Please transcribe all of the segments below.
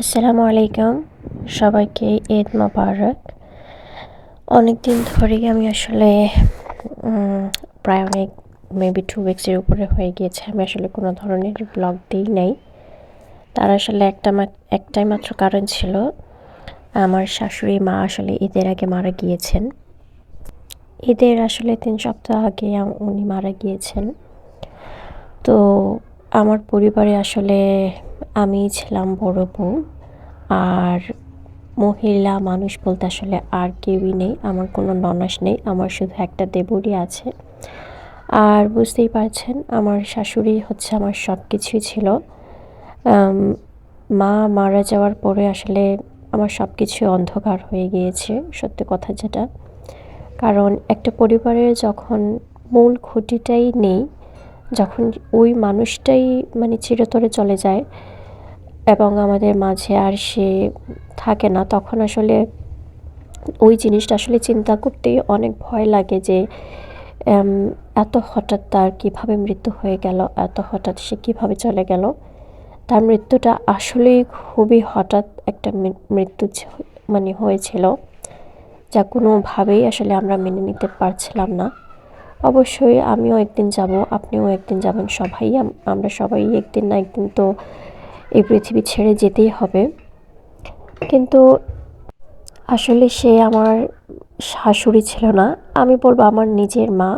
আসসালামু আলাইকুম। সবাইকে ঈদ মোবারক। অনেক দিন ধরেই আমি আসলে প্রায় অনেক মেবি টু উইক্সের উপরে হয়ে গিয়েছে। আমি আসলে কোনো ধরনের ব্লগ দিই নাই। তার আসলে একটা একটাই মাত্র কারণ ছিল, আমার শাশুড়ি মা আসলে ঈদের আগে মারা গিয়েছেন। ঈদের আসলে তিন সপ্তাহ আগে উনি মারা গিয়েছেন। তো আমার পরিবারে আসলে আমি ছিলাম বড় বউ আর মহিলা মানুষ বলতে আসলে আর কেউই নেই, আমার কোনো ননাস নেই, আমার শুধু একটা দেবরই আছে। আর বুঝতেই পারছেন, আমার শাশুড়ি হচ্ছে আমার সব কিছুই ছিল মা মারা যাওয়ার পরে আসলে আমার সব কিছু অন্ধকার হয়ে গিয়েছে, সত্যি কথা যেটা। কারণ একটা পরিবারের যখন মূল খুঁটিটাই নেই যখন ওই মানুষটাই মানে চিরতরে চলে যায় এবং আমাদের মাঝে আর সে থাকে না, তখন আসলে ওই জিনিসটা আসলে চিন্তা করতেই অনেক ভয় লাগে যে এত হঠাৎ তার কীভাবে মৃত্যু হয়ে গেল, এত হঠাৎ সে কীভাবে চলে গেল? তার মৃত্যুটা আসলেই খুবই হঠাৎ একটা মৃত্যু মানে হয়েছিল, যা কোনোভাবেই আসলে আমরা মেনে নিতে পারছিলাম না। অবশ্যই আমিও একদিন যাব, আপনিও একদিন যাবেন, সবাই আমরা সবাই একদিন না একদিন তো এই পৃথিবী ছেড়ে যেতেই হবে। কিন্তু আসলে সে আমার শাশুড়ি ছিল না, আমি বলব আমার নিজের মা।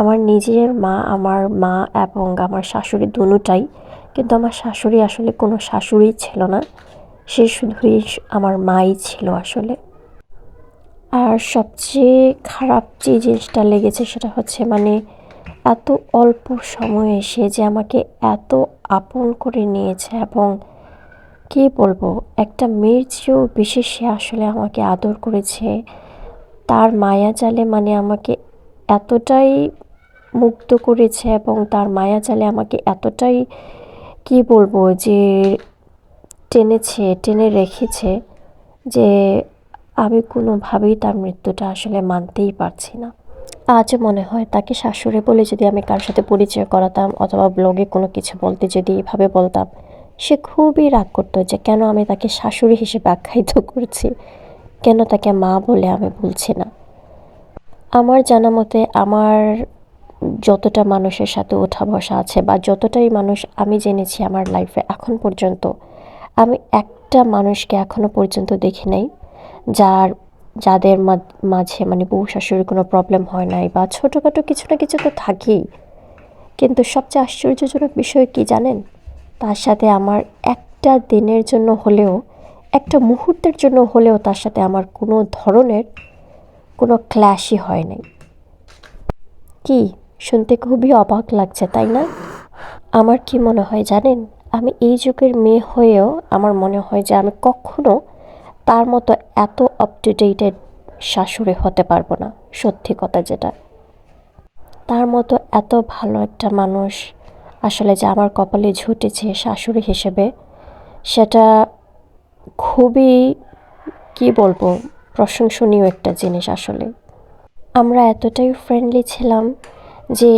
আমার নিজের মা, আমার মা এবং আমার শাশুড়ি দুটাই, কিন্তু আমার শাশুড়ি আসলে কোনো শাশুড়ি ছিল না, সে শুধুই আমার মাই ছিল আসলে। আর সবচেয়ে খারাপ যে জিনিসটা লেগেছে সেটা হচ্ছে মানে এত অল্প সময়ে সে যে আমাকে এত আপন করে নিয়েছে এবং কী বলব, একটা মেয়ের চেয়েও বেশি সে আসলে আমাকে আদর করেছে। তার মায়া জালে মানে আমাকে এতটাই মুগ্ধ করেছে এবং তার মায়া জালে আমাকে এতটাই কি বলব যে টেনেছে, টেনে রেখেছে যে আমি কোনোভাবেই তার মৃত্যুটা আসলে মানতেই পারছি না। আজ মনে হয় তাকে শাশুড়ি বলে যদি আমি কার সাথে পরিচয় করাতাম অথবা ব্লগে কোনো কিছু বলতে যদি এভাবে বলতাম, সে খুবই রাগ করতো যে কেন আমি তাকে শাশুড়ি হিসেবে আখ্যায়িত করছি? কেন তাকে মা বলে আমি বলছি না? আমার জানা মতে আমার যতটা মানুষের সাথে ওঠা বসা আছে বা যতটাই মানুষ আমি জেনেছি আমার লাইফে এখন পর্যন্ত, আমি একটা মানুষকে এখনও পর্যন্ত দেখি নাই। যার, যাদের মাঝে মানে বউ শাশুড়ির কোনো প্রবলেম হয় নাই বা ছোটোখাটো কিছু না কিছু তো থাকেই। কিন্তু সবচেয়ে আশ্চর্যজনক বিষয় কি জানেন? তার সাথে আমার একটা দিনের জন্য হলেও, একটা মুহূর্তের জন্য হলেও তার সাথে আমার কোনো ধরনের কোনো ক্ল্যাশই হয় নাই। কি? শুনতে খুবই অবাক লাগছে, তাই না? আমার কি মনে হয় জানেন? আমি এই যুগের মেয়ে হয়েও আমার মনে হয় যে আমি কখনো তার মতো এত আপ টু ডেটেড শাশুড়ি হতে পারব না, সত্যি কথা যেটা। তার মতো এত ভালো একটা মানুষ আসলে যে আমার কপালে ঝুটেছে শাশুড়ি হিসেবে, সেটা খুবই, কি বলব, প্রশংসনীয় একটা জিনিস আসলে। আমরা এতটাই ফ্রেন্ডলি ছিলাম যে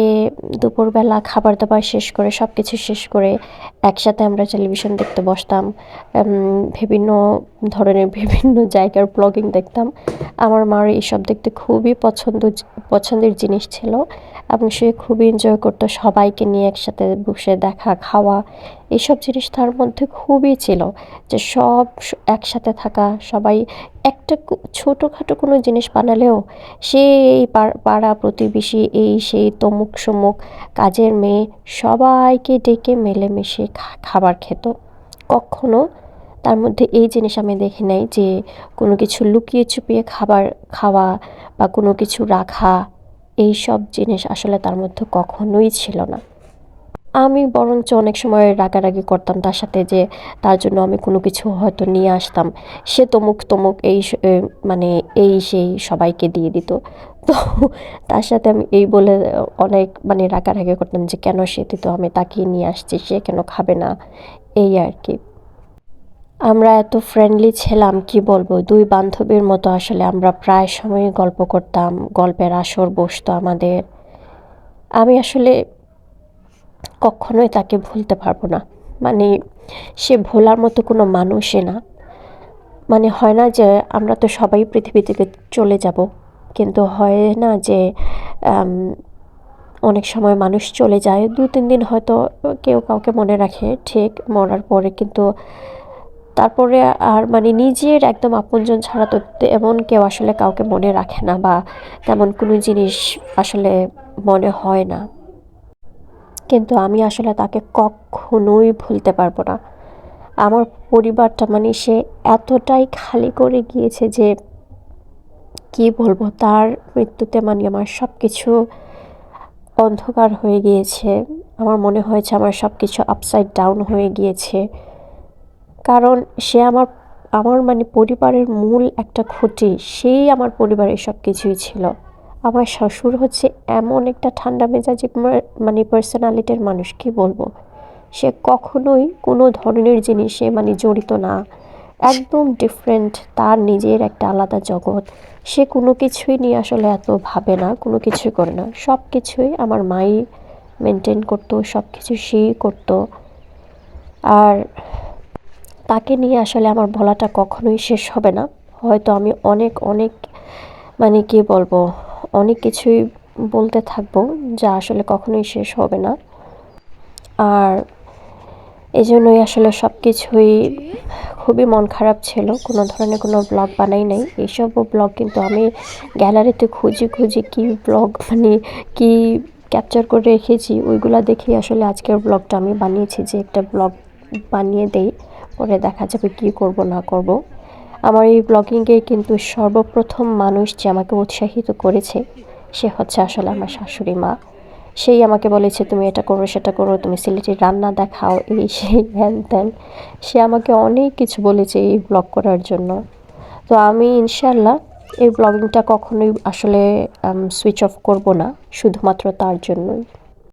দুপুরবেলা খাবার দাবার শেষ করে সব কিছু শেষ করে একসাথে আমরা টেলিভিশন দেখতে বসতাম বিভিন্ন ধরনের বিভিন্ন জায়গার ব্লগিং দেখতাম। আমার মার এইসব দেখতে খুবই পছন্দ, পছন্দের জিনিস ছিল এবং সে খুবই এনজয় করতো সবাইকে নিয়ে একসাথে বসে দেখা, খাওয়া। এইসব জিনিস তার মধ্যে খুবই ছিল যে সব একসাথে থাকা, সবাই একটা ছোটোখাটো কোনো জিনিস বানালেও সে এই পাড়- প্রতিবেশী, এই সেই তমুক সমুক কাজের মেয়ে সবাইকে ডেকে মেলেমিশে খাবার খেত। কখনো তার মধ্যে এই জিনিস আমি দেখি নাই যে কোনো কিছু লুকিয়ে চুপিয়ে খাবার খাওয়া বা কোনো কিছু রাখা এই সব জিনিস আসলে তার মধ্যে কখনোই ছিল না। আমি বরঞ্চ অনেক সময় রাগারাগি করতাম তার সাথে যে তার জন্য আমি কোনো কিছু হয়তো নিয়ে আসতাম। সে তমুক তমুক এই মানে এই সেই সবাইকে দিয়ে দিত। তো তার সাথে আমি এই বলে অনেক মানে রাগারাগি করতাম যে কেন সে দিত আমি তাকেই নিয়ে আসছি, সে কেন খাবে না, এই আর কি। আমরা এত ফ্রেন্ডলি ছিলাম, কি বলব? দুই বান্ধবীর মতো আসলে আমরা প্রায় সময় গল্প করতাম, গল্পের আসর বসতো আমাদের। আমি আসলে কখনোই তাকে ভুলতে পারব না। মানে সে ভোলার মতো কোনো মানুষই না। মানে হয় না যে আমরা তো সবাই পৃথিবী থেকে চলে যাব, কিন্তু হয় না যে অনেক সময় মানুষ চলে যায়। দু, তিন দিন হয়তো কেউ কাউকে মনে রাখে, ঠিক, মরার পরে, কিন্তু তারপরে আর মানে নিজের একদম আপনজন ছাড়া তো এমন কেউ আসলে কাউকে মনে রাখে না বা তেমন কোনো জিনিস আসলে মনে হয় না। কিন্তু আমি আসলে তাকে কখনোই ভুলতে পারব না। আমার পরিবারটা মানে সে এতটাই খালি করে গিয়েছে যে কি বলব, তার মৃত্যুতে মানে আমার সব কিছু অন্ধকার হয়ে গিয়েছে। আমার মনে হয়েছে আমার সব কিছু আপসাইড ডাউন হয়ে গিয়েছে। কারণ সে আমার আমার মানে পরিবারের মূল একটা খুঁটি, সেই আমার পরিবারের সব কিছুই ছিল। আমার শ্বশুর হচ্ছে এমন একটা ঠান্ডা মেজাজি মানে পার্সোনালিটির মানুষ, কি বলব? সে কখনোই কোনো ধরনের জিনিসে মানে জড়িত না। একদম ডিফারেন্ট তার নিজের একটা আলাদা জগৎ। সে কোনো কিছুই নিয়ে আসলে এত ভাবে না, কোনো কিছুই করে না। সব কিছুই আমার মাই মেনটেন করতো, সব কিছু সেই করতো। আর তাকে নিয়ে আসলে আমার বলাটা কখনোই শেষ হবে না। হয়তো আমি অনেক অনেক মানে কি বলব, অনেক কিছুই বলতে থাকব যা আসলে কখনোই শেষ হবে না। আর এই জন্যই আসলে সব কিছুই খুবই মন খারাপ ছিল, কোনো ধরনের কোনো ব্লগ বানাই নাই। এইসব ব্লগ কিন্তু আমি গ্যালারিতে খুঁজি খুঁজি কি ব্লগ মানে কি ক্যাপচার করে রেখেছি, ওইগুলা দেখেই আসলে আজকের ব্লগটা আমি বানিয়েছি যে একটা ব্লগ বানিয়ে দেই, পরে দেখা যাবে কি করব না করব। আমার এই ব্লগিংয়ে কিন্তু সর্বপ্রথম মানুষ যে আমাকে উৎসাহিত করেছে, সে হচ্ছে আসলে আমার শাশুড়ি মা। সেই আমাকে বলেছে, তুমি এটা করো, সেটা করো, তুমি সিলেটের রান্না দেখাও, এই সেই হ্যান ত্যান। সে আমাকে অনেক কিছু বলেছে এই ব্লগ করার জন্য। তো আমি ইনশাল্লাহ এই ব্লগিংটা কখনোই আসলে সুইচ অফ করব না, শুধুমাত্র তার জন্যই।